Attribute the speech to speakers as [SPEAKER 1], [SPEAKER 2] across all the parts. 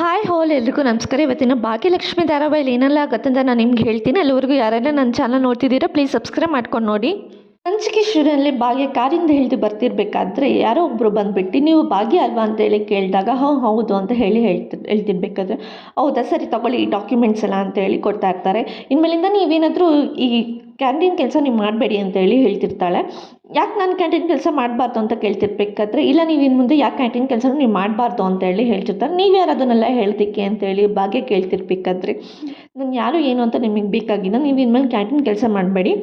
[SPEAKER 1] Hi hole ಎಲ್ರಿಗೂ ನಮಸ್ಕಾರ. ಇವತ್ತಿನ ಭಾಗ್ಯಲಕ್ಷ್ಮಿ ಧಾರಾವಾಹಿಲಿ ಏನೆಲ್ಲ ಆಗುತ್ತೆ ಅಂತ ನಾನು ನಿಮ್ಗೆ ಹೇಳ್ತೀನಿ. ಅಲ್ಲಿವರೆಗೂ ಯಾರೆಲ್ಲ ನನ್ನ ಚಾನಲ್ ನೋಡ್ತಿದ್ದೀರಾ ಪ್ಲೀಸ್ ಸಬ್ಸ್ಕ್ರೈಬ್ ಮಾಡ್ಕೊಂಡು ನೋಡಿ. ಸಂಚಿಕೆ ಶುರುವಿನಲ್ಲಿ ಭಾಗ್ಯ ಕಾರಿಂದ ಹಿಡಿದು ಬರ್ತಿರ್ಬೇಕಾದ್ರೆ ಯಾರೋ ಒಬ್ಬರು ಬಂದ್ಬಿಟ್ಟು, ನೀವು ಭಾಗ್ಯ ಅಲ್ವಾ? ಅಂತೇಳಿ ಕೇಳಿದಾಗ, ಹೌ, ಹೌದು ಅಂತ ಹೇಳಿ ಹೇಳ್ತಿ, ಹೇಳ್ತಿರ್ಬೇಕಾದ್ರೆ, ಹೌದಾ, ಸರಿ ತಗೊಳ್ಳಿ ಈ ಡಾಕ್ಯುಮೆಂಟ್ಸ್ ಎಲ್ಲ ಅಂತೇಳಿ ಕೊಡ್ತಾ ಇರ್ತಾರೆ. ಇನ್ಮೇಲಿಂದ ನೀವೇನಾದರೂ ಈ ಕ್ಯಾಂಟೀನ್ ಕೆಲಸ ನೀವು ಮಾಡಬೇಡಿ ಅಂತೇಳಿ ಹೇಳ್ತಿರ್ತಾಳೆ. ಯಾಕೆ ನಾನು ಕ್ಯಾಂಟೀನ್ ಕೆಲಸ ಮಾಡಬಾರ್ದು ಅಂತ ಕೇಳ್ತಿರ್ಬೇಕಾದ್ರೆ, ಇಲ್ಲ, ನೀವು ಇನ್ನು ಮುಂದೆ ಯಾಕೆ ಕ್ಯಾಂಟೀನ್ ಕೆಲಸ ನೀವು ಮಾಡಬಾರ್ದು ಅಂತೇಳಿ ಹೇಳ್ತಿರ್ತಾರೆ. ನೀವು ಯಾರು ಅದನ್ನೆಲ್ಲ ಹೇಳ್ತಿಕ್ಕೆ ಅಂತೇಳಿ ಭಾಗ್ಯ ಕೇಳ್ತಿರ್ಬೇಕಾದ್ರೆ, ನಾನು ಯಾರು ಏನು ಅಂತ ನಿಮಗೆ ಬೇಕಾಗಿಲ್ಲ, ನೀವು ಇನ್ಮೇಲೆ ಕ್ಯಾಂಟೀನ್ ಕೆಲಸ ಮಾಡಬೇಡಿ.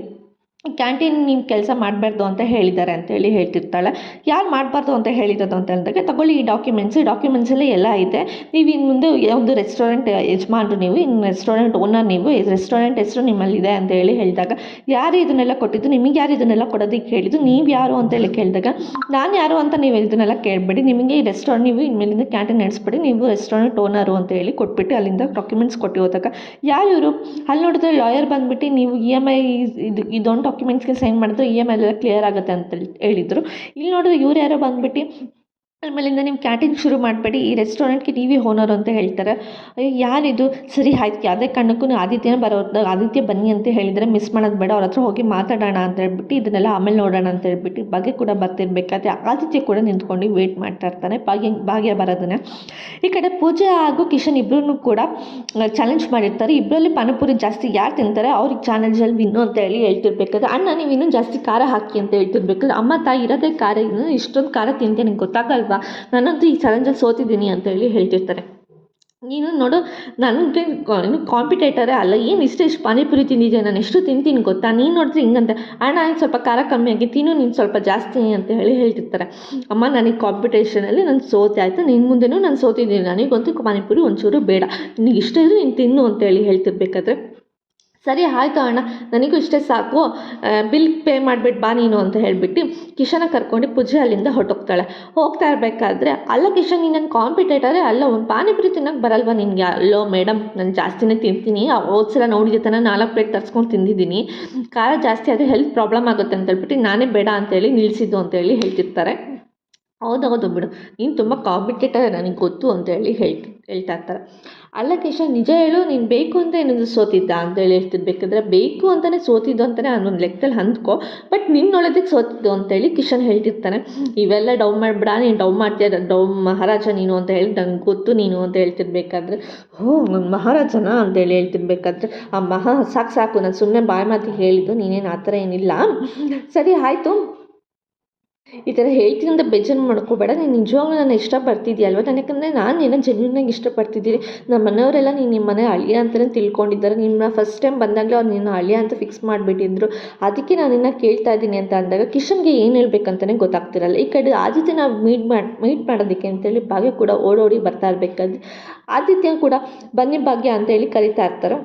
[SPEAKER 1] ಕ್ಯಾಂಟೀನ್ ನೀವು ಕೆಲಸ ಮಾಡಬಾರ್ದು ಅಂತ ಹೇಳಿದ್ದಾರೆ ಅಂತೇಳಿ ಹೇಳ್ತಿರ್ತಾಳೆ. ಯಾರು ಮಾಡಬಾರ್ದು ಅಂತ ಹೇಳಿರೋದು ಅಂತ ಅಂದಾಗ ತಗೊಳ್ಳಿ ಈ ಡಾಕ್ಯುಮೆಂಟ್ಸ್ ಈ ಡಾಕ್ಯುಮೆಂಟ್ಸಲ್ಲಿ ಎಲ್ಲ ಇದೆ. ನೀವು ಇನ್ನು ಮುಂದೆ ಒಂದು ರೆಸ್ಟೋರೆಂಟ್ ಯಜಮಾನ್ರು ನೀವು ಇನ್ನು ರೆಸ್ಟೋರೆಂಟ್ ಓನರ್ ನೀವು, ಈ ರೆಸ್ಟೋರೆಂಟ್ ಹೆಸರು ನಿಮ್ಮಲ್ಲಿದೆ ಅಂತ ಹೇಳಿ ಹೇಳಿದಾಗ, ಯಾರು ಇದನ್ನೆಲ್ಲ ಕೊಟ್ಟಿದ್ದು, ನಿಮಗೆ ಯಾರು ಇದನ್ನೆಲ್ಲ ಕೊಡೋದಕ್ಕೆ ಹೇಳಿದ್ದು ನೀವು ಯಾರು ಅಂತೇಳಿ ಕೇಳಿದಾಗ, ನಾನು ಯಾರು ಅಂತ ನೀವು ಇದನ್ನೆಲ್ಲ ಕೇಳಬೇಡಿ, ನಿಮಗೆ ಈ ರೆಸ್ಟೋರೆಂಟ್ ನೀವು ಇನ್ಮೇಲಿಂದ ಕ್ಯಾಂಟೀನ್ ನಡೆಸ್ಬೇಡಿ, ನೀವು ರೆಸ್ಟೋರೆಂಟ್ ಓನರು ಅಂತ ಹೇಳಿ ಕೊಟ್ಬಿಟ್ಟು ಅಲ್ಲಿಂದ ಡಾಕ್ಯುಮೆಂಟ್ಸ್ ಕೊಟ್ಟು ಹೋದಾಗ, ಯಾರು ಇವರು? ಅಲ್ಲಿ ನೋಡಿದ್ರೆ ಲಾಯರ್ ಬಂದ್ಬಿಟ್ಟು, ನೀವು ಇ ಎಂ ಐ ಇದು, ಇದೊಂದು ಡಾಕ್ಯುಮೆಂಟ್ಸ್ಗೆ ಸೈನ್ ಮಾಡಿದ್ರೆ ಇ ಎಂ ಐ ಎಲ್ಲ ಕ್ಲಿಯರ್ ಆಗುತ್ತೆ ಅಂತ ಹೇಳಿದ್ರು. ಇಲ್ಲಿ ನೋಡಿದ್ರೆ ಇವ್ರು ಯಾರೋ ಬಂದುಬಿಟ್ಟು ಆಮೇಲಿಂದ ನೀವು ಕ್ಯಾಂಟೀನ್ ಶುರು ಮಾಡಬೇಡಿ, ಈ ರೆಸ್ಟೋರೆಂಟ್ಗೆ ನೀವೇ ಓನರ್ ಅಂತ ಹೇಳ್ತಾರೆ. ಅಯ್ಯೋ, ಯಾರಿದು? ಸರಿ ಆಯ್ತು, ಯಾವುದೇ ಕಾರಣಕ್ಕೂ ಆದಿತ್ಯನ ಬರೋ ಆದಿತ್ಯ ಬನ್ನಿ ಅಂತ ಹೇಳಿದರೆ ಮಿಸ್ ಮಾಡೋದು ಬೇಡ, ಅವ್ರ ಹತ್ರ ಹೋಗಿ ಮಾತಾಡೋಣ ಅಂತ ಹೇಳ್ಬಿಟ್ಟು, ಇದನ್ನೆಲ್ಲ ಆಮೇಲೆ ನೋಡೋಣ ಅಂತ ಹೇಳ್ಬಿಟ್ಟು ಬಗೆ ಕೂಡ ಬರ್ತಿರ್ಬೇಕಾದ್ರೆ ಆದಿತ್ಯ ಕೂಡ ನಿಂತ್ಕೊಂಡು ವೇಟ್ ಮಾಡ್ತಾ ಇರ್ತಾನೆ, ಭಾಗ್ಯ ಭಾಗ್ಯ ಬರೋದನ್ನ. ಈ ಕಡೆ ಪೂಜೆ ಹಾಗೂ ಕಿಶನ್ ಇಬ್ಬರೂ ಕೂಡ ಚಾಲೆಂಜ್ ಮಾಡಿರ್ತಾರೆ. ಇಬ್ಬರಲ್ಲಿ ಪಾನಿಪುರಿ ಜಾಸ್ತಿ ಯಾರು ತಿಂತಾರೆ, ಅವ್ರಿಗೆ ಚಾಲೆಂಜಲ್ಲಿ ವಿನ್ನು ಅಂತ ಹೇಳಿ ಹೇಳ್ತಿರ್ಬೇಕಾದ್ರೆ, ಅಣ್ಣ ನೀವು ಇನ್ನೂ ಜಾಸ್ತಿ ಖಾರ ಹಾಕಿ ಅಂತ ಹೇಳ್ತಿರ್ಬೇಕಾದ್ರೆ ಅಮ್ಮ, ತಾಯಿ ಇರೋದೇ ಖಾರ, ಇನ್ನು ಇಷ್ಟೊಂದು ಖಾರ ತಿಂತೀನಿ ನಿಂಗೆ ಗೊತ್ತಾಗಲ್ವಾ ನಾನಂತೂ ಈ ಚಾಲೆಂಜಲ್ಲಿ ಸೋತಿದ್ದೀನಿ ಅಂತ ಹೇಳಿ ಹೇಳ್ತಿರ್ತಾರೆ. ನೀನು ನೋಡು, ನನಗೆ ಏನು ಕಾಂಪಿಟೇಟರೇ ಅಲ್ಲ, ಏನು ಇಷ್ಟು ಇಷ್ಟು ಪಾನಿಪುರಿ ತಿಂದಿದ್ದೆ ನಾನು? ಎಷ್ಟು ತಿಂತೀನಿ ಗೊತ್ತಾ? ನೀನು ನೋಡಿದ್ರೆ ಹಿಂಗಂತೆ. ಅಣ್ಣ ಏನು ಸ್ವಲ್ಪ ಖಾರ ಕಮ್ಮಿ ಆಗಿ ತಿನ್ನು, ನೀನು ಸ್ವಲ್ಪ ಜಾಸ್ತಿ ಅಂತ ಹೇಳಿ ಹೇಳ್ತಿರ್ತಾರೆ. ಅಮ್ಮ, ನನಗೆ ಕಾಂಪಿಟೇಷನಲ್ಲಿ ನಾನು ಸೋತೆ ಆಯಿತು. ನಿನ್ನ ಮುಂದೆನೂ ನಾನು ಸೋತಿದ್ದೀನಿ. ನನಗಂತೂ ಪಾನಿಪುರಿ ಒಂಚೂರು ಬೇಡ. ನಿನಗೆ ಇಷ್ಟ ಇದ್ರೆ ನೀನು ತಿನ್ನು ಅಂತೇಳಿ ಹೇಳ್ತಿರ್ಬೇಕಾದ್ರೆ ಸರಿ, ಆಯಿತು ಅಣ್ಣ. ನನಗೂ ಇಷ್ಟೇ ಸಾಕು. ಬಿಲ್ ಪೇ ಮಾಡಿಬಿಟ್ಟು ಬಾ ನೀನು ಅಂತ ಹೇಳಿಬಿಟ್ಟು ಕಿಶನ ಕರ್ಕೊಂಡು ಪೂಜೆ ಅಲ್ಲಿಂದ ಹೊಟ್ಟೋಗ್ತಾಳೆ ಹೋಗ್ತಾ ಇರಬೇಕಾದ್ರೆ, ಅಲ್ಲ ಕಿಶನ್, ನೀನು ನನ್ನ ಕಾಂಪಿಟೇಟರೇ ಅಲ್ಲ, ಒಂದು ಪಾನಿಪುರಿ ತಿನ್ನೋಕೆ ಬರಲ್ವಾ ನಿನಗೆ? ಅಲ್ಲೋ ಮೇಡಮ್ ನಾನು ಜಾಸ್ತಿನೇ ತಿಂತೀನಿ. ಸಲ ನೋಡಿದ ತನ ನಾಲ್ಕು ಪ್ಲೇಟ್ ತರ್ಸ್ಕೊಂಡು ತಿಂದಿದ್ದೀನಿ. ಖಾರ ಜಾಸ್ತಿ ಆದರೆ ಹೆಲ್ತ್ ಪ್ರಾಬ್ಲಮ್ ಆಗುತ್ತೆ ಅಂತ ಹೇಳ್ಬಿಟ್ಟು ನಾನೇ ಬೇಡ ಅಂತೇಳಿ ನಿಲ್ಲಿಸಿದ್ದು ಅಂತೇಳಿ ಹೇಳ್ತಿರ್ತಾರೆ. ಹೌದೌದು ಬಿಡು. ನೀನು ತುಂಬ ಕಾಂಪಿಟೇಟರ್ ನನಗೆ ಗೊತ್ತು ಅಂತೇಳಿ ಹೇಳ್ತಿ, ಹೇಳ್ತಾ ಇರ್ತಾರೆ. ಅಲ್ಲ ಕೇಶ ನಿಜ ಹೇಳು, ನೀನು ಬೇಕು ಅಂತ ಏನಾದರೂ ಸೋತಿದ್ದ? ಅಂತೇಳಿ ಬೇಕಂದ್ರೆ ಬೇಕು ಅಂತಲೇ ಸೋತಿದ್ದು ಅಂತಲೇ ಒಂದು ಲೆಕ್ಕದಲ್ಲಿ ಅಂದ್ಕೋ. ಬಟ್ ನಿನ್ನೊಳದಕ್ಕೆ ಸೋತಿದ್ದು ಅಂತೇಳಿ ಕಿಶನ್ ಹೇಳ್ತಿರ್ತಾನೆ. ಇವೆಲ್ಲ ಡೌ ಮಾಡಿಬಿಡ, ನೀನು ಡೌ ಮಾಡ್ತೀಯ, ಡೌ ಮಹಾರಾಜ ನೀನು ಅಂತ ಹೇಳಿ ನಂಗೆ ಗೊತ್ತು ನೀನು ಅಂತ ಹೇಳ್ತಿರ್ಬೇಕಾದ್ರೆ ಹ್ಞೂ ನಾನು ಮಹಾರಾಜನ ಅಂತೇಳಿ ಹೇಳ್ತಿರ್ಬೇಕಾದ್ರೆ ಆ ಮಹಾ ಸಾಕು ಸಾಕು, ನಾನು ಸುಮ್ಮನೆ ಬಾಯಿ ಮಾತಿಗೆ ಹೇಳಿದ್ದು, ನೀನೇನು ಆ ಥರ ಏನಿಲ್ಲ. ಸರಿ, ಆಯಿತು. ಈ ಥರ ಹೇಳ್ತೀನಿ ಅಂತ ಬೇಜಾರು ಮಾಡ್ಕೋಬೇಡ. ನೀನು ನಿಜವಾಗ್ಲೂ ನಾನು ಇಷ್ಟಪಡ್ತಿದ್ಯಲ್ವ? ನಾನು ಯಾಕಂದರೆ ನಾನು ನಿನ್ನ ಜೆನ್ಯೂನಾಗಿ ಇಷ್ಟಪಡ್ತಿದ್ದೀನಿ. ನಮ್ಮ ಮನೆಯವರೆಲ್ಲ ನೀನು ನಿಮ್ಮ ಮನೆ ಅಳಿಯ ಅಂತಲೇ ತಿಳ್ಕೊಂಡಿದ್ದಾರೆ. ನಿಮ್ಮನ್ನ ಫಸ್ಟ್ ಟೈಮ್ ಬಂದಾಗಲೇ ಅವ್ರು ನಿನ್ನ ಅಳಿಯ ಅಂತ ಫಿಕ್ಸ್ ಮಾಡಿಬಿಟ್ಟಿದ್ರು. ಅದಕ್ಕೆ ನಾನು ನಿನ್ನ ಕೇಳ್ತಾ ಇದ್ದೀನಿ ಅಂತ ಅಂದಾಗ ಕಿಶನ್ಗೆ ಏನು ಹೇಳ್ಬೇಕಂತಲೇ ಗೊತ್ತಾಗ್ತಿರಲ್ಲ. ಈ ಕಡೆ ಆದಿತ್ಯ ನಾವು ಮೀಟ್ ಮಾಡಿ ಮೀಟ್ ಮಾಡೋದಕ್ಕೆ ಅಂತೇಳಿ ಭಾಗ್ಯ ಕೂಡ ಓಡೋಡಿ ಬರ್ತಾ ಇರಬೇಕಾದ್ರೆ ಆದಿತ್ಯ ಕೂಡ ಬನ್ನಿ ಭಾಗ್ಯ ಅಂತೇಳಿ ಕರಿತಾ ಇರ್ತಾರೆ.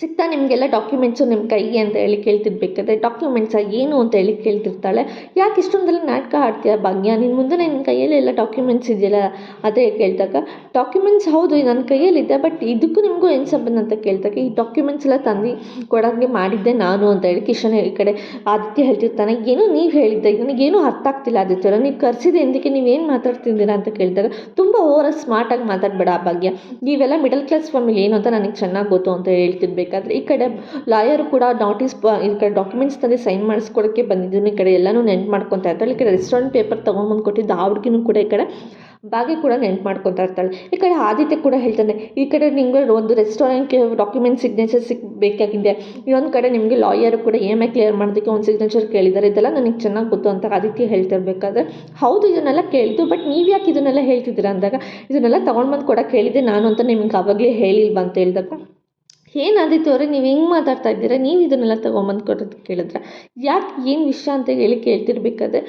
[SPEAKER 1] ಸಿಗ್ತಾ ನಿಮಗೆಲ್ಲ ಡಾಕ್ಯುಮೆಂಟ್ಸು ನಿಮ್ಮ ಕೈಗೆ ಅಂತ ಹೇಳಿ ಕೇಳ್ತಿರ್ಬೇಕಾದ್ರೆ ಡಾಕ್ಯುಮೆಂಟ್ಸ ಏನು ಅಂತ ಹೇಳಿ ಕೇಳ್ತಿರ್ತಾಳೆ. ಯಾಕೆ ಇಷ್ಟೊಂದೆಲ್ಲ ನಾಟಕ ಆಡ್ತೀಯ ಭಾಗ್ಯ? ನಿನ್ನ ಮುಂದೆ ನಿನ್ನ ಕೈಯಲ್ಲಿ ಎಲ್ಲ ಡಾಕ್ಯುಮೆಂಟ್ಸ್ ಇದೆಯಲ್ಲ, ಅದೇ ಕೇಳಿದಾಗ ಡಾಕ್ಯುಮೆಂಟ್ಸ್ ಹೌದು ನನ್ನ ಕೈಯಲ್ಲಿದೆ ಬಟ್ ಇದಕ್ಕೂ ನಿಮಗೂ ಏನು ಸಂಬಂಧ ಅಂತ ಕೇಳಿದಾಗ, ಈ ಡಾಕ್ಯುಮೆಂಟ್ಸ್ ಎಲ್ಲ ತಂದು ಕೊಡೋಂಗೆ ಮಾಡಿದ್ದೆ ನಾನು ಅಂತ ಹೇಳಿ ಕಿಶನ್ ಈ ಕಡೆ ಆದಿತ್ಯ ಹೇಳ್ತಿರ್ತಾನೆ. ಏನು ನೀವು ಹೇಳಿದ್ದೆ? ನನಗೇನು ಅರ್ಥ ಆಗ್ತಿಲ್ಲ ಆದಿತ್ಯ ನೀವು ಕರೆಸಿದೆ ಎಂದಕ್ಕೆ ನೀವೇನು ಮಾತಾಡ್ತಿದ್ದೀರಾ ಅಂತ ಕೇಳಿದಾಗ, ತುಂಬ ಓವರ್ ಸ್ಮಾರ್ಟಾಗಿ ಮಾತಾಡಬೇಡ ಆ ಭಾಗ್ಯ. ನೀವೆಲ್ಲ ಮಿಡಲ್ ಕ್ಲಾಸ್ ಫ್ಯಾಮಿಲಿ ಏನು ಅಂತ ನನಗೆ ಚೆನ್ನಾಗಿ ಗೊತ್ತು ಅಂತ ಹೇಳ್ತಿರ್ಬೇಕು. ಬೇಕಾದರೆ ಈ ಕಡೆ ಲಾಯರು ಕೂಡ ನೋಟಿಸ್ ಬ ಈ ಕಡೆ ಡಾಕ್ಯುಮೆಂಟ್ಸ್ ತಂದು ಸೈನ್ ಮಾಡಿಸ್ಕೊಡೋಕ್ಕೆ ಬಂದಿದ್ದೀನಿ. ಈ ಕಡೆ ಎಲ್ಲನೂ ನೆನ್ಪು ಮಾಡ್ಕೊತಾ ಇರ್ತಾಳೆ. ಈ ಕಡೆ ರೆಸ್ಟೋರೆಂಟ್ ಪೇಪರ್ ತೊಗೊಂಬಂದು ಕೊಟ್ಟಿದ್ದು ಆ ಹುಡುಗಿನೂ ಕೂಡ ಈ ಕಡೆ ಬಾಗಿ ಕೂಡ ನೆನ್ಪು ಮಾಡ್ಕೊತಾ ಇರ್ತಾಳೆ. ಈ ಕಡೆ ಆದಿತ್ಯ ಕೂಡ ಹೇಳ್ತಾನೆ, ಈ ಕಡೆ ನಿಮಗೆ ಒಂದು ರೆಸ್ಟೋರೆಂಟ್ಗೆ ಡಾಕ್ಯುಮೆಂಟ್ ಸಿಗ್ನೇಚರ್ ಸಿಕ್ ಬೇಕಾಗಿದೆ. ಇನ್ನೊಂದು ಕಡೆ ನಿಮಗೆ ಲಾಯರು ಕೂಡ ಎಂ ಐ ಕ್ಲಿಯರ್ ಮಾಡೋದಕ್ಕೆ ಒಂದು ಸಿಗ್ನೇಚರ್ ಕೇಳಿದ್ದಾರೆ ಇದೆಲ್ಲ ನನಗೆ ಚೆನ್ನಾಗಿ ಗೊತ್ತು ಅಂತ ಆದಿತ್ಯ ಹೇಳ್ತಿರ್ಬೇಕಾದ್ರೆ, ಹೌದು ಇದನ್ನೆಲ್ಲ ಕೇಳಿದ್ದು ಬಟ್ ನೀವು ಯಾಕೆ ಇದನ್ನೆಲ್ಲ ಹೇಳ್ತಿದ್ದೀರಾ ಅಂದಾಗ, ಇದನ್ನೆಲ್ಲ ತೊಗೊಂಡು ಬಂದು ಕೊಡೋಕೆ ಹೇಳಿದ್ದೆ ನಾನು ಅಂತ ನಿಮ್ಗೆ ಅವಾಗಲೇ ಹೇಳಿಲ್ವಾ ಅಂತ ಹೇಳಿದಾಗ. ಏನಾದಿತ್ತು ಅವರೇ, ನೀವು ಹೆಂಗೆ ಮಾತಾಡ್ತಾ ಇದ್ದೀರಾ? ನೀವು ಇದನ್ನೆಲ್ಲ ತೊಗೊಂಬಂದು ಕೊಡೋದು ಕೇಳಿದ್ರೆ. ಯಾಕೆ ಏನು ವಿಷಯ ಅಂತ ಹೇಳಿ ಕೇಳ್ತಿರ್ಬೇಕಾದ್ರೆ,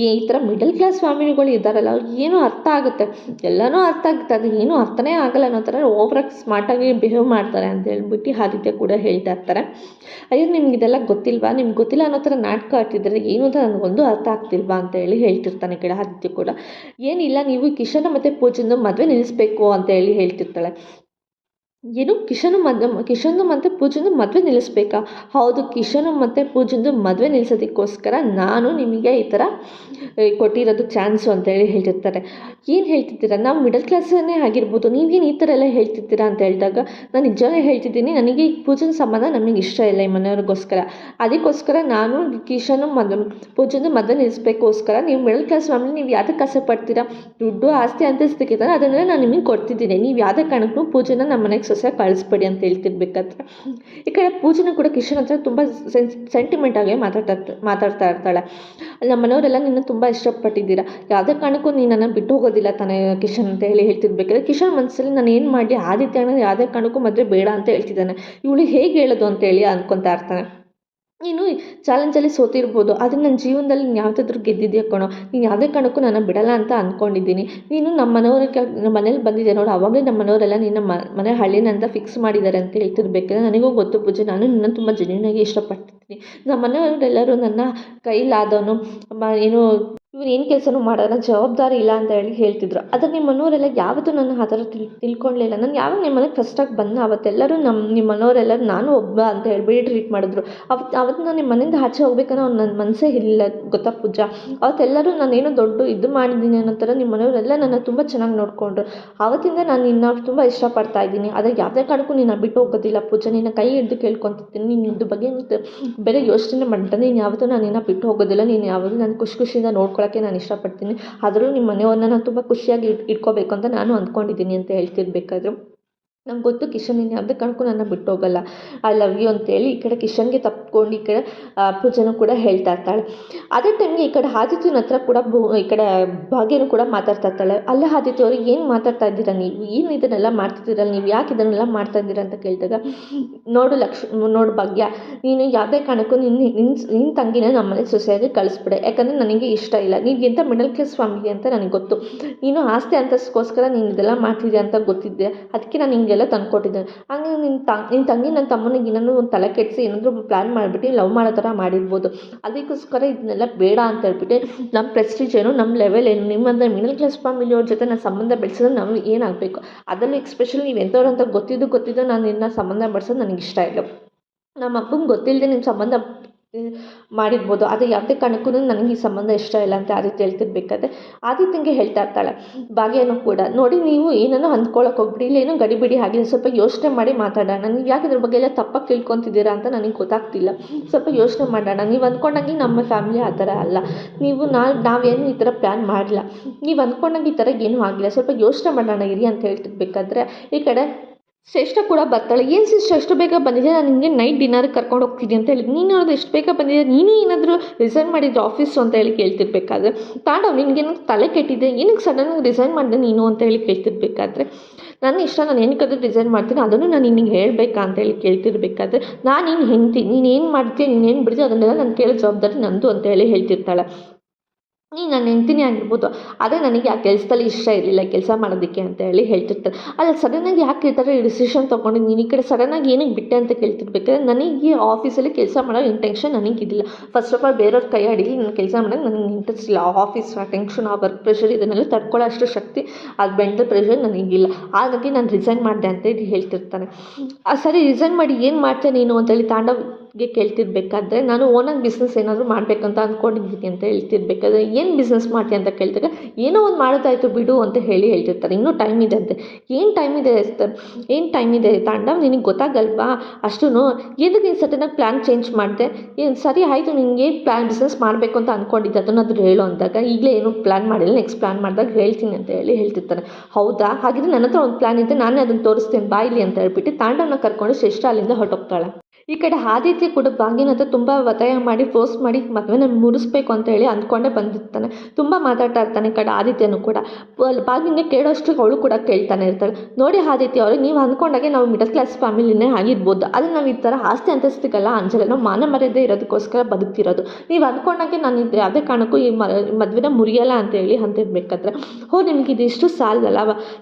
[SPEAKER 1] ಈ ಥರ ಮಿಡಲ್ ಕ್ಲಾಸ್ ಫ್ಯಾಮಿಲಿಗಳು ಇದ್ದಾರಲ್ಲ, ಅವ್ರಿಗೆ ಏನೋ ಅರ್ಥ ಆಗುತ್ತೆ. ಎಲ್ಲನೂ ಅರ್ಥ ಆಗುತ್ತೆ. ಅದು ಏನೂ ಅರ್ಥನೇ ಆಗಲ್ಲ ಅನ್ನೋ ಥರ ಓವರಾಗಿ ಸ್ಮಾರ್ಟಾಗಿ ಬಿಹೇವ್ ಮಾಡ್ತಾರೆ ಅಂತ ಹೇಳ್ಬಿಟ್ಟು ಆದಿತ್ಯ ಕೂಡ ಹೇಳ್ತಾ ಇರ್ತಾರೆ. ಅಯ್ಯೋ, ನಿಮ್ಗೆ ಇದೆಲ್ಲ ಗೊತ್ತಿಲ್ವಾ? ನಿಮ್ಗೆ ಗೊತ್ತಿಲ್ಲ ಅನ್ನೋ ಥರ ನಾಟಕ ಆಡ್ತಿದ್ರೆ ಏನು ಅಂತ ನನಗೊಂದು ಅರ್ಥ ಆಗ್ತಿಲ್ವಾ ಅಂತ ಹೇಳಿ ಹೇಳ್ತಿರ್ತಾನೆ ಕಡೆ ಆದಿತ್ಯ ಕೂಡ. ಏನಿಲ್ಲ, ನೀವು ಕಿಶನ ಮತ್ತು ಪೂಜೆಂದು ಮದುವೆ ನಿಲ್ಲಿಸ್ಬೇಕು ಅಂತ ಹೇಳಿ ಹೇಳ್ತಿರ್ತಾಳೆ. ಏನು? ಕಿಶನು ಮದುವೆ ಕಿಶನ್ದು ಮತ್ತು ಪೂಜಂದು ಮದುವೆ ನಿಲ್ಲಿಸ್ಬೇಕಾ? ಹೌದು, ಕಿಶನು ಮತ್ತು ಪೂಜಂದು ಮದುವೆ ನಿಲ್ಲಿಸೋದಕ್ಕೋಸ್ಕರ ನಾನು ನಿಮಗೆ ಈ ಥರ ಕೊಟ್ಟಿರೋದು ಚಾನ್ಸು ಅಂತೇಳಿ ಹೇಳ್ತಿರ್ತಾರೆ. ಏನು ಹೇಳ್ತಿದ್ದೀರಾ? ನಾವು ಮಿಡಲ್ ಕ್ಲಾಸನ್ನೇ ಆಗಿರ್ಬೋದು. ನೀವೇನು ಈ ಥರ ಎಲ್ಲ ಹೇಳ್ತಿದ್ದೀರಾ ಅಂತ ಹೇಳಿದಾಗ, ನಾನು ನಿಜವೇ ಹೇಳ್ತಿದ್ದೀನಿ, ನನಗೆ ಈ ಪೂಜನ ಸಂಬಂಧ ನಮಗೆ ಇಷ್ಟ ಇಲ್ಲ ಈ ಮನೆಯವ್ರಿಗೋಸ್ಕರ. ಅದಕ್ಕೋಸ್ಕರ ನಾನು ಕಿಶನು ಮದ್ ಪೂಜಂದು ಮದುವೆ ನಿಲ್ಲಿಸ್ಬೇಕೋಸ್ಕರ ನೀವು ಮಿಡಲ್ ಕ್ಲಾಸ್ ಫ್ಯಾಮಿಲಿ, ನೀವು ಯಾವ್ದಕ್ಕೆ ಆಸೆ ಪಡ್ತೀರಾ? ದುಡ್ಡು ಆಸ್ತಿ ಅಂತಸ್ತಿಕ್ಕಿದ್ದಾರೆ ಅದನ್ನೆಲ್ಲ ನಾನು ನಿಮಗೆ ಕೊಡ್ತಿದ್ದೀನಿ. ನೀವು ಯಾವುದೇ ಕಾರಣಕ್ಕೂ ಪೂಜೆನ ನಮ್ಮ ಮನೆಗೆ ಸೊಸೆ ಕಳಿಸ್ಬೇಡಿ ಅಂತ ಹೇಳ್ತಿರ್ಬೇಕಾದ್ರೆ. ಈ ಕಡೆ ಪೂಜೆನೂ ಕೂಡ ಕಿಶನ್ ಹತ್ರ ತುಂಬ ಸೆಂಟಿಮೆಂಟ್ ಸೆಂಟಿಮೆಂಟಾಗಿ ಮಾತಾಡ್ತಾ ಮಾತಾಡ್ತಾ ಇರ್ತಾಳೆ. ನಮ್ಮ ಮನೆಯವರೆಲ್ಲ ನಿನ್ನ ತುಂಬ ಇಷ್ಟಪಟ್ಟಿದ್ದೀರಾ. ಯಾವುದೇ ಕಾರಣಕ್ಕೂ ನೀನು ನನ್ನ ಬಿಟ್ಟು ಹೋಗೋದಿಲ್ಲ ತಾನೇ ಕಿಶನ್ ಅಂತ ಹೇಳಿ ಹೇಳ್ತಿರ್ಬೇಕಾದ್ರೆ. ಕಿಶನ್ ಮನಸ್ಸಲ್ಲಿ ನಾನು ಏನು ಮಾಡಲಿ, ಆದಿತ್ಯ ಅನ್ನೋದು ಯಾವುದೇ ಕಾರಣಕ್ಕೂ ಮದುವೆ ಬೇಡ ಅಂತ ಹೇಳ್ತಿದ್ದಾನೆ. ಇವಳು ಹೇಗೆ ಹೇಳೋದು ಅಂತ ಹೇಳಿ ಅಂದ್ಕೊತಾ ಇರ್ತಾನೆ. ನೀನು ಚಾಲೆಂಜಲ್ಲಿ ಸೋತಿರ್ಬೋದು, ಆದರೆ ನನ್ನ ಜೀವನದಲ್ಲಿ ನೀನು ಯಾವುದಾದ್ರೂ ಗೆದ್ದಿದ್ಯಾ ಕಣೋ, ನೀನು ಯಾವುದೇ ಕಾರಣಕ್ಕೂ ನನ್ನ ಬಿಡಲ್ಲ ಅಂತ ಅಂದ್ಕೊಂಡಿದ್ದೀನಿ ನೀನು ನಮ್ಮ ಮನೆಯವ್ರಿಗೆ ನಮ್ಮ ಮನೇಲಿ ಬಂದಿದ್ದೆ ನೋಡು ಆವಾಗಲೇ ನಮ್ಮ ಮನೆಯವರೆಲ್ಲ ನಿನ್ನ ಮನೆ ಹಳ್ಳಿನ ಅಂತ ಫಿಕ್ಸ್ ಮಾಡಿದ್ದಾರೆ ಅಂತ ಹೇಳ್ತಿರ್ಬೇಕಾದ್ರೆ ನನಗೂ ಗೊತ್ತು ಪೂಜೆ, ನಾನು ನಿನ್ನನ್ನು ತುಂಬ ಜೆನ್ಯೂನಾಗಿ ಇಷ್ಟಪಡ್ತೀನಿ ನಮ್ಮ ಮನೆಯವರೆಲ್ಲರೂ ನನ್ನ ಕೈಲಾದವನು ಏನು ಇವ್ರು ಏನು ಕೆಲಸನೂ ಮಾಡೋಲ್ಲ, ಜವಾಬ್ದಾರಿ ಇಲ್ಲ ಅಂತ ಹೇಳಿ ಹೇಳ್ತಿದ್ರು. ಆದರೆ ನಿಮ್ಮ ಮನೆಯವರೆಲ್ಲ ಯಾವತ್ತೂ ನನ್ನ ಆ ಥರ ತಿಳ್, ತಿಳ್ಕೊಳ್ಲಿಲ್ಲ. ನಾನು ಯಾವಾಗ ನಿಮ್ಮ ಮನೆಗೆ ಫಸ್ಟಾಗಿ ಬಂದೆ, ಅವತ್ತೆಲ್ಲರೂ ನಮ್ಮ ನಿಮ್ಮ ಮನೆಯವರೆಲ್ಲರೂ ನಾನು ಒಬ್ಬ ಅಂತ ಹೇಳ್ಬಿಟ್ಟು ಟ್ರೀಟ್ ಮಾಡಿದ್ರು. ಅವತ್ತು ಅವತ್ತು ನಾನು ನಿಮ್ಮ ಮನೆಯಿಂದ ಆಚೆ ಹೋಗ್ಬೇಕನ್ನೋ ನನ್ನ ಮನಸ್ಸೇ ಇಲ್ಲ ಗೊತ್ತಾ ಪೂಜಾ? ಅವತ್ತೆಲ್ಲರೂ ನಾನೇನೋ ದೊಡ್ಡ ಇದು ಮಾಡಿದ್ದೀನಿ ಅನ್ನೋ ಥರ ನಿಮ್ಮ ಮನೆಯವರೆಲ್ಲ ನನ್ನ ತುಂಬ ಚೆನ್ನಾಗಿ ನೋಡಿಕೊಂಡ್ರು. ಆವತ್ತಿಂದ ನಾನು ನಿನ್ನ ತುಂಬ ಇಷ್ಟಪಡ್ತಾ ಇದ್ದೀನಿ. ಆದರೆ ಯಾವುದೇ ಕಾರಣಕ್ಕೂ ನಿನ್ನ ಬಿಟ್ಟು ಹೋಗೋದಿಲ್ಲ ಪೂಜಾ. ನಿನ್ನ ಕೈ ಹಿಡಿದು ಕೇಳ್ಕೊತಿದ್ದೀನಿ ನಿನ್ನದು ಬಗ್ಗೆ ಬೇರೆ ಯೋಚನೆ ಮಾಡ್ತಾನೆ ನೀನು ಯಾವತ್ತೂ ನಾನು ನಿನ್ನ ಬಿಟ್ಟು ಹೋಗೋದಿಲ್ಲ. ನೀನು ಯಾವಾಗಲೂ ನಾನು ಖುಷಿ ಖುಷಿಯಿಂದ ನೋಡ್ಕೊಳ್ಳೋಕ್ಕೆ ನಾನು ಇಷ್ಟಪಡ್ತೀನಿ. ಆದರೂ ನಿಮ್ಮ ಮನೆಯವ್ರನ್ನ ನಾನು ತುಂಬ ಖುಷಿಯಾಗಿ ಇಟ್, ಇಟ್ಕೋಬೇಕು ಅಂತ ನಾನು ಅಂದ್ಕೊಂಡಿದ್ದೀನಿ ಅಂತ ಹೇಳ್ತಿರ್ಬೇಕಾದ್ರು. ನಂಗೆ ಗೊತ್ತು ಕಿಶನ್ ಇನ್ಯಾವುದೇ ಯಾವುದೇ ಕಾರಣಕ್ಕೂ ನನ್ನ ಬಿಟ್ಟು ಹೋಗಲ್ಲ ಐ ಲವ್ ಯು ಅಂತೇಳಿ ಈ ಕಡೆ ಕಿಶನ್ಗೆ ತಪ್ಕೊಂಡು ಈ ಕಡೆ ಪೂಜೆನು ಕೂಡ ಹೇಳ್ತಾ ಇರ್ತಾಳೆ. ಅದೇ ಟೈಮ್ಗೆ ಈ ಕಡೆ ಆದಿತ್ಯನ ಹತ್ರ ಕೂಡ ಈ ಕಡೆ ಭಾಗ್ಯನೂ ಕೂಡ ಮಾತಾಡ್ತಾ ಇರ್ತಾಳೆ. ಅಲ್ಲ ಆದಿತ್ಯ ಅವರು ಏನು ಮಾತಾಡ್ತಾ ಇದ್ದೀರಾ ನೀವು? ಏನು ಇದನ್ನೆಲ್ಲ ಮಾಡ್ತಿದ್ದೀರಲ್ಲ ನೀವು ಯಾಕೆ ಇದನ್ನೆಲ್ಲ ಮಾಡ್ತಾ ಇದ್ದೀರಾ ಅಂತ ಕೇಳಿದಾಗ, ನೋಡು ಲಕ್ಷ, ನೋಡು ಭಾಗ್ಯ, ನೀನು ಯಾವುದೇ ಕಾರಣಕ್ಕೂ ನಿನ್ನ ನಿನ್ನ ನಿನ್ನ ತಂಗಿನ ನಮ್ಮನೆ ಸೊಸೆಯಾಗಿ ಕಳಿಸ್ಬಿಡೆ. ಯಾಕಂದರೆ ನನಗೆ ಇಷ್ಟ ಇಲ್ಲ. ನೀವಿಗಿಂತ ಮಿಡಲ್ ಕ್ಲಾಸ್ ಫ್ಯಾಮಿಲಿ ಅಂತ ನನಗೆ ಗೊತ್ತು. ನೀನು ಆಸ್ತಿ ಅಂತಸ್ಕೋಸ್ಕರ ನೀನು ಇದೆಲ್ಲ ಮಾಡ್ತಿದ್ದೆ ಅಂತ ಗೊತ್ತಿದ್ದೆ. ಅದಕ್ಕೆ ನಾನು ಹಿಂಗೆಲ್ಲ ತಂದ್ಕೊಟ್ಟಿದ್ದೆ ಹಂಗೆ ನಿನ್ನ ತ ನಿನ್ನ ತಂಗಿ ನನ್ನ ತಮ್ಮನಿಗೆ ಏನಾದ್ರು ಒಂದು ತಲೆ ಕೆಡಿಸಿ ಏನಾದರೂ ಪ್ಲ್ಯಾನ್ ಮಾಡಿಬಿಟ್ಟು ಲವ್ ಮಾಡೋ ಥರ ಮಾಡಿರ್ಬೋದು. ಅದಕ್ಕೋಸ್ಕರ ಇದನ್ನೆಲ್ಲ ಬೇಡ ಅಂತ ಹೇಳ್ಬಿಟ್ಟು ನಮ್ಮ ಪ್ರೆಸ್ಟೀಜ್ ಏನು ನಮ್ಮ ಲೆವೆಲ್ ಏನು ನಿಮ್ಮಂದ್ರೆ ಮಿಡಲ್ ಕ್ಲಾಸ್ ಫ್ಯಾಮಿಲಿಯವ್ರ ಜೊತೆ ನಾನು ಸಂಬಂಧ ಬೆಳೆಸಿದ್ರೆ ನಾವು ಏನಾಗಬೇಕು? ಅದರಲ್ಲೂ ಎಕ್ಸ್ಪೆಷಲಿ ನೀವು ಎಂಥವ್ರು ಅಂತ ಗೊತ್ತಿದ್ದು ಗೊತ್ತಿದ್ದು ನಾನು ನಿನ್ನ ಸಂಬಂಧ ಬೆಳೆಸೋದು ನನಗೆ ಇಷ್ಟ ಇಲ್ಲ. ನಮ್ಮ ಅಪ್ಪಂಗೆ ಗೊತ್ತಿಲ್ಲದೆ ನಿಮ್ಮ ಸಂಬಂಧ ಮಾಡಿರ್ಬೋದು. ಆದರೆ ಯಾವುದೇ ಕಾರಣಕ್ಕೂ ನನಗೆ ಈ ಸಂಬಂಧ ಇಷ್ಟ ಇಲ್ಲ ಅಂತ ಆದಿತ್ಯ ಹೇಳ್ತಿರ್ಬೇಕಾದ್ರೆ ಆದಿತ್ಯಂಗೆ ಹೇಳ್ತಾ ಇರ್ತಾಳೆ. ಭಾಗ್ಯನೂ ಕೂಡ, ನೋಡಿ ನೀವು ಏನನ್ನು ಅಂದ್ಕೊಳ್ಳೋಕೆ ಹೋಗ್ಬಿಡಿ ಇಲ್ಲೇನೋ ಗಡಿಬಿಡಿ ಆಗಿಲ್ಲ ಸ್ವಲ್ಪ ಯೋಚನೆ ಮಾಡಿ ಮಾತಾಡೋಣ. ನೀವು ಯಾಕೆ ಇದ್ರ ಬಗ್ಗೆ ಎಲ್ಲ ತಪ್ಪಾಗಿ ತಿಳ್ಕೊತಿದ್ದೀರಾ ಅಂತ ನನಗೆ ಗೊತ್ತಾಗ್ತಿಲ್ಲ. ಸ್ವಲ್ಪ ಯೋಚನೆ ಮಾಡೋಣ. ನೀವು ಅಂದ್ಕೊಂಡಂಗೆ ನಮ್ಮ ಫ್ಯಾಮಿಲಿ ಆ ಥರ ಅಲ್ಲ. ನೀವು ನಾವು ನಾವೇನು ಈ ಥರ ಪ್ಲ್ಯಾನ್ ಮಾಡಿಲ್ಲ ನೀವು ಅಂದ್ಕೊಂಡಂಗೆ ಈ ಥರ ಏನೂ ಆಗಿಲ್ಲ ಸ್ವಲ್ಪ ಯೋಚನೆ ಮಾಡೋಣ ಇರಿ ಅಂತ ಹೇಳ್ತಿರ್ಬೇಕಾದ್ರೆ, ಈ ಕಡೆ ಶ್ರೇಷ್ಠ ಕೂಡ ಬರ್ತಾಳೆ. ಏನು ಸಿಸ್ಟರ್ ಎಷ್ಟು ಬೇಗ ಬಂದಿದೆ? ನಾನು ನಿಮಗೆ ನೈಟ್ ಡಿನ್ನರ್ಗೆ ಕರ್ಕೊಂಡು ಹೋಗ್ತೀನಿ ಅಂತ ಹೇಳಿದ್ದು ನೀನು ಅವ್ರದ್ದು ಎಷ್ಟು ಬೇಗ ಬಂದಿದೆ? ನೀನು ಏನಾದರೂ ರಿಸೈನ್ ಮಾಡಿದ್ದು ಆಫೀಸು ಅಂತ ಹೇಳಿ ಕೇಳ್ತಿರ್ಬೇಕಾದ್ರೆ. ತಾಂಡವ್ ನಿನಗೇನು ತಲೆ ಕೆಟ್ಟಿದೆ? ಏನಕ್ಕೆ ಸಡನ್ನಾಗಿ ರಿಸೈನ್ ಮಾಡಿದೆ ನೀನು ಅಂತ ಹೇಳಿ ಕೇಳ್ತಿರ್ಬೇಕಾದ್ರೆ? ನನ್ನ ಇಷ್ಟ, ನಾನು ಏನಕ್ಕಾದ್ರೂ ರಿಸೈನ್ ಮಾಡ್ತೀನಿ. ಅದನ್ನು ನಾನು ನಿನಗೆ ಹೇಳಬೇಕಾ ಅಂತ ಹೇಳಿ ಕೇಳ್ತಿರ್ಬೇಕಾದ್ರೆ, ನಾನು ನೀನು ಹೆಂಡ್ತಿ? ನೀನು ಏನು ಮಾಡ್ತೀಯ? ನೀನು ಏನು ಬಿಡ್ತೀಯ? ಅದನ್ನೆಲ್ಲ ನಾನು ಕೇಳೋ ಜವಾಬ್ದಾರಿ ನಂದು ಅಂತ ಹೇಳಿ ಹೇಳ್ತಿರ್ತಾಳೆ. ನೀನು ನನ್ನ ಹೆಂಡ್ತಿನೇ ಆಗಿರ್ಬೋದು. ಆದರೆ ನನಗೆ ಆ ಕೆಲಸದಲ್ಲಿ ಇಷ್ಟ ಇರಲಿಲ್ಲ, ಕೆಲಸ ಮಾಡೋದಕ್ಕೆ ಅಂತ ಹೇಳಿ ಹೇಳ್ತಿರ್ತಾರೆ. ಅಲ್ಲಿ ಸಡನ್ನಾಗಿ ಯಾಕೆ ಈ ಥರ ಡಿಸಿಷನ್ ತೊಗೊಂಡು ನೀನು ಈ ಕಡೆ ಸಡನ್ನಾಗಿ ಏನಕ್ಕೆ ಬಿಟ್ಟೆ ಅಂತ ಕೇಳ್ತಿರ್ಬೇಕಾದ್ರೆ ನನಗೆ ಈ ಆಫೀಸಲ್ಲಿ ಕೆಲಸ ಮಾಡೋ ಇಂಟೆನ್ಷನ್ ನನಗಿದ್ದಿಲ್ಲ ಫಸ್ಟ್ ಆಫ್ ಆಲ್ ಬೇರೆಯವ್ರ ಕೈ ಅಡಿಗೆ ನಾನು ಕೆಲಸ ಮಾಡೋಕ್ಕೆ ನನಗೆ ಇಂಟ್ರೆಸ್ಟ್ ಇಲ್ಲ. ಆಫೀಸ್ ಟೆನ್ಷನ್ ಆ ವರ್ಕ್ ಪ್ರೆಷರ್ ಇದನ್ನೆಲ್ಲ ತಡ್ಕೊಳ್ಳೋ ಅಷ್ಟು ಶಕ್ತಿ ಅದು ಬೆಂಡ್ ಪ್ರೆಷರ್ ನನಗಿಲ್ಲ ಹಾಗಾಗಿ ನಾನು ರಿಸೈನ್ ಮಾಡಿದೆ ಅಂತ ಹೇಳಿ ಹೇಳ್ತಿರ್ತಾನೆ ಸರಿ ರಿಸೈನ್ ಮಾಡಿ ಏನು ಮಾಡ್ತೀಯ ನೀನು ಅಂತೇಳಿ ತಾಂಡವ್ಗೆ ಕೇಳ್ತಿರ್ಬೇಕಾದ್ರೆ ನಾನು ಓನಾಗಿ ಬಿಸ್ನೆಸ್ ಏನಾದರೂ ಮಾಡಬೇಕಂತ ಅಂದ್ಕೊಂಡಿದ್ದೀನಿ ಅಂತ ಹೇಳ್ತಿರ್ಬೇಕಾದ್ರೆ, ಏನು ಬಿಸ್ನೆಸ್ ಮಾಡ್ತೀಯ ಅಂತ ಕೇಳ್ದಾಗ, ಏನೋ ಒಂದು ಮಾಡೋದಾಯ್ತು ಬಿಡು ಅಂತ ಹೇಳಿ ಹೇಳ್ತಿರ್ತಾರೆ. ಇನ್ನೂ ಟೈಮ್ ಇದೆ ಅಂತೆ. ಏನು ಟೈಮ್ ಇದೆ ಸರ್ ಏನು ಟೈಮ್ ಇದೆ? ತಾಂಡವ್, ನಿನಗೆ ಗೊತ್ತಾಗಲ್ವಾ? ಅಷ್ಟೂ ಎದಕ್ಕೆ ನೀನು ಸಡನ್ನಾಗಿ ಪ್ಲ್ಯಾನ್ ಚೇಂಜ್ ಮಾಡಿದೆ? ಏನು, ಸರಿ ಆಯಿತು ನಿನಗೆ ಪ್ಲ್ಯಾನ್ ಬಿಸ್ನೆಸ್ ಮಾಡಬೇಕು ಅಂತ ಅಂದ್ಕೊಂಡಿದ್ದೆ ಅದನ್ನಾದ್ರೂ ಹೇಳು ಅಂದಾಗ, ಈಗಲೇ ಏನು ಪ್ಲ್ಯಾನ್ ಮಾಡಿಲ್ಲ ನೆಕ್ಸ್ಟ್ ಪ್ಲ್ಯಾನ್ ಮಾಡಿದಾಗ ಹೇಳ್ತೀನಿ ಅಂತ ಹೇಳಿ ಹೇಳ್ತಿರ್ತಾರೆ. ಹೌದಾ? ಹಾಗಿದ್ರೆ ನನ್ನ ಹತ್ರ ಒಂದು ಪ್ಲ್ಯಾನ್ ಇದೆ ನಾನೇ ಅದನ್ನು ತೋರಿಸ್ತೇನೆ ಬಾಯಿಲಿ ಅಂತ ಹೇಳ್ಬಿಟ್ಟು ತಾಂಡವನ್ನ ಕರ್ಕೊಂಡು ಶ್ರೇಷ್ಠ ಅಲ್ಲಿಂದ ಹೊರಟೋಗ್ತಾಳೆ. ಈ ಕಡೆ ಆದಿತ್ಯ ಕೂಡ ಭಾಗ್ಯನ ಹತ್ರ ತುಂಬ ಒತ್ತಾಯ ಮಾಡಿ ಫೋರ್ಸ್ ಮಾಡಿ ಮದುವೆನ ಮುಗಿಸ್ಬೇಕು ಅಂತ ಹೇಳಿ ಅಂದ್ಕೊಂಡೇ ಬಂದಿರ್ತಾನೆ. ತುಂಬ ಮಾತಾಡ್ತಾ ಇರ್ತಾನೆ ಈ ಕಡೆ ಆದಿತ್ಯನೂ ಕೂಡ. ಭಾಗ್ಯನಿಗೆ ಕೇಳೋಷ್ಟು ಅವಳು ಕೂಡ ಕೇಳ್ತಾನೆ ಇರ್ತಾಳೆ. ನೋಡಿ ಆದಿತ್ಯ ಅವರು, ನೀವು ಅಂದ್ಕೊಂಡಾಗೆ ನಾವು ಮಿಡಲ್ ಕ್ಲಾಸ್ ಫ್ಯಾಮಿಲಿನೇ ಆಗಿರ್ಬೋದು. ಆದರೆ ನಾವು ಈ ಥರ ಆಸ್ತಿ ಅಂತಸ್ತಿಗೆಲ್ಲ ಅಂಜಲ್ಲ. ನಾವು ಮಾನ ಮರ್ಯಾದೆ ಇರೋದಕ್ಕೋಸ್ಕರ ಬದುಕ್ತಿರೋದು. ನೀವು ಅಂದ್ಕೊಂಡಾಗೆ ನಾನು ಇದು ಯಾವುದೇ ಕಾರಣಕ್ಕೂ ಈ ಮದುವೆನ ಮುರಿಯಲ್ಲ ಅಂತ ಹೇಳಿ ಅಂತಿರ್ಬೇಕಾದ್ರೆ, ಹೋ, ನಿಮ್ಗೆ ಇದಿಷ್ಟು ಸಾಲಲ್ಲ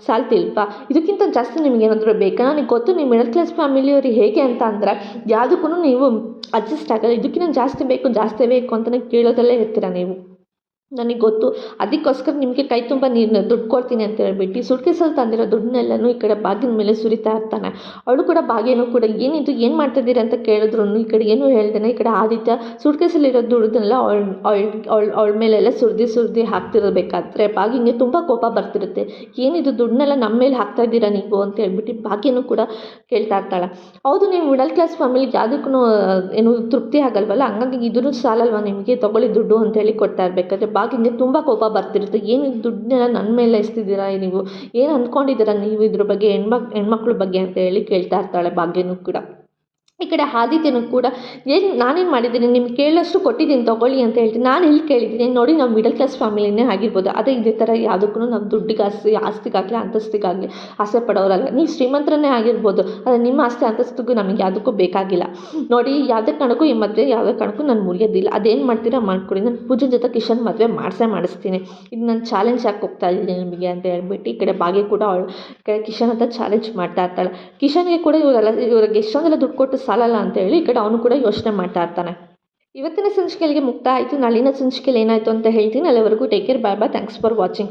[SPEAKER 1] ಸಾಲ್ತಿಲ್ವಾ? ಇದಕ್ಕಿಂತ ಜಾಸ್ತಿ ನಿಮ್ಗೆ ಏನಾದರೂ ಬೇಕಾ? ನನಗೆ ಗೊತ್ತು, ನೀವು ಮಿಡಲ್ ಕ್ಲಾಸ್ ಫ್ಯಾಮಿಲಿಯವರು ಹೇಗೆ ಅಂತ ಅಂದರೆ ಯಾವುದಕ್ಕೂ ನೀವು ಅಡ್ಜಸ್ಟ್ ಆಗಲ್ಲ. ಇದಕ್ಕಿಂತ ಜಾಸ್ತಿ ಬೇಕು ಜಾಸ್ತಿ ಬೇಕು ಅಂತಲೇ ಕೇಳೋದಲ್ಲೇ ಇರ್ತೀರ ನೀವು. ನನಗೆ ಗೊತ್ತು. ಅದಕ್ಕೋಸ್ಕರ ನಿಮಗೆ ಕೈ ತುಂಬ ನೀರು ದುಡ್ಡು ಕೊಡ್ತೀನಿ ಅಂತ ಹೇಳ್ಬಿಟ್ಟು ಸುಟ್ಕೇಸಲ್ಲಿ ತಂದಿರೋ ದುಡ್ಡನ್ನೆಲ್ಲನೂ ಈ ಕಡೆ ಬಾಗಿನ ಮೇಲೆ ಸುರಿತಾ ಇರ್ತಾನೆ. ಅವಳು ಕೂಡ ಬಾಗಿನೂ ಕೂಡ ಏನಿದು ಏನು ಮಾಡ್ತಿದ್ದೀರಿ ಅಂತ ಕೇಳಿದ್ರು ಈ ಕಡೆ ಏನು ಹೇಳ್ದೇನೆ, ಈ ಕಡೆ ಆದಿತ್ಯ ಸುಟ್ಕೇಸಲ್ಲಿರೋ ದುಡ್ಡನ್ನೆಲ್ಲ ಅವಳ ಅವಳ ಅವಳ ಮೇಲೆಲ್ಲ ಸುರಿದು ಸುರಿದು ಹಾಕ್ತಿರಬೇಕಾದ್ರೆ ಬಾಗಿಂಗೆ ತುಂಬ ಕೋಪ ಬರ್ತಿರುತ್ತೆ. ಏನಿದು ದುಡ್ಡನ್ನೆಲ್ಲ ನಮ್ಮ ಮೇಲೆ ಹಾಕ್ತಾ ಇದ್ದೀರಾ ನೀವು ಅಂತ ಹೇಳ್ಬಿಟ್ಟು ಬಾಗಿನೂ ಕೂಡ ಕೇಳ್ತಾ ಇರ್ತಾಳೆ. ಹೌದು, ನೀವು ಮಿಡಲ್ ಕ್ಲಾಸ್ ಫ್ಯಾಮಿಲಿಗೆ ಯಾವುದಕ್ಕೂ ಏನು ತೃಪ್ತಿ ಆಗಲ್ವಲ್ಲ? ಹಂಗಾಗಿ ಇದ್ರೂ ಸಾಲಲ್ವ ನಿಮಗೆ? ತೊಗೊಳ್ಳಿ ದುಡ್ಡು ಅಂತ ಹೇಳಿ ಕೊಡ್ತಾ ಇರಬೇಕಾದ್ರೆ ಭಾಗ್ಯಂಗೆ ತುಂಬ ಕೋಪ ಬರ್ತಿರುತ್ತೆ. ಏನು ದುಡ್ಡನ್ನೆಲ್ಲ ನನ್ನ ಮೇಲೆ ಎಸ್ತಿದ್ದೀರಾ ನೀವು? ಏನು ಅಂದ್ಕೊಂಡಿದ್ದೀರಾ ನೀವು ಇದ್ರ ಬಗ್ಗೆ ಹೆಣ್ಮಕ್, ಹೆಣ್ಮಕ್ಳ ಬಗ್ಗೆ ಅಂತ ಹೇಳಿ ಕೇಳ್ತಾ ಇರ್ತಾಳೆ ಭಾಗ್ಯನೂ ಕೂಡ. ಈ ಕಡೆ ಆದಿತ್ಯನೂ ಕೂಡ, ಏನು ನಾನೇನು ಮಾಡಿದ್ದೀನಿ, ನಿಮ್ಗೆ ಕೇಳೋಷ್ಟು ಕೊಟ್ಟಿದ್ದೀನಿ, ತೊಗೊಳ್ಳಿ ಅಂತ ಹೇಳ್ತೀನಿ. ನಾನು ಎಲ್ಲಿ ಕೇಳಿದ್ದೀನಿ, ನೋಡಿ ನಾವು ಮಿಡಲ್ ಕ್ಲಾಸ್ ಫ್ಯಾಮಿಲಿನೇ ಆಗಿರ್ಬೋದು. ಅದೇ ಇದೇ ಥರ ಯಾವುದಕ್ಕೂ ನಾವು ದುಡ್ಡಿಗೆ ಆಸ್ತಿ, ಆಸ್ತಿಗಾಗಲಿ, ಅಂತಸ್ತಿಗಾಗಲಿ ಆಸೆ ಪಡೋರಲ್ಲ. ನೀವು ಶ್ರೀಮಂತರನ್ನೇ ಆಗಿರ್ಬೋದು, ಆದರೆ ನಿಮ್ಮ ಆಸ್ತಿ, ಅಂತಸ್ತಿಗೂ ನಮಗೆ ಯಾವುದಕ್ಕೂ ಬೇಕಾಗಿಲ್ಲ. ನೋಡಿ, ಯಾವುದೇ ಕಾರಣಕ್ಕೂ ಈ ಮದುವೆ, ಯಾವುದೇ ಕಾರಣಕ್ಕೂ ನಾನು ಮುರಿಯೋದಿಲ್ಲ. ಅದೇನು ಮಾಡ್ತೀರಾ ಮಾಡ್ಕೊಡಿ. ನಾನು ಪೂಜೆ ಜೊತೆ ಕಿಶನ್ ಮದುವೆ ಮಾಡಿಸೇ ಮಾಡಿಸ್ತೀನಿ. ಇದು ನಾನು ಚಾಲೆಂಜ್ ಯಾಕೆ ಹೋಗ್ತಾ ಇದ್ದೀನಿ ನಿಮಗೆ ಅಂತ ಹೇಳ್ಬಿಟ್ಟು, ಈ ಕಡೆ ಭಾಗ್ಯ ಕೂಡ ಅವಳು ಕಿಶನ್ ಅಂತ ಚಾಲೆಂಜ್ ಮಾಡ್ತಾ ಇರ್ತಾಳೆ. ಕಿಶನ್ಗೆ ಕೂಡ ಇವರೆಲ್ಲ, ಇವ್ರಿಗೆ ಎಷ್ಟೊಂದೆಲ್ಲ ದುಡ್ಡು ಕೊಟ್ಟು ಸಾಲಲ್ಲ ಅಂತೇಳಿ ಈ ಕಡೆ ಅವನು ಕೂಡ ಯೋಚನೆ ಮಾಡ್ತಾ ಇರ್ತಾನೆ. ಇವತ್ತಿನ ಸಂಚಿಕೆಗೆ ಮುಕ್ತ ಆಯಿತು. ನಾಳಿನ ಸಂಚಿಕೆಯಲ್ಲಿ ಏನಾಯಿತು ಅಂತ ಹೇಳ್ತೀನಿ. ಅಲ್ಲಿವರೆಗೂ take care bye bye thanks for watching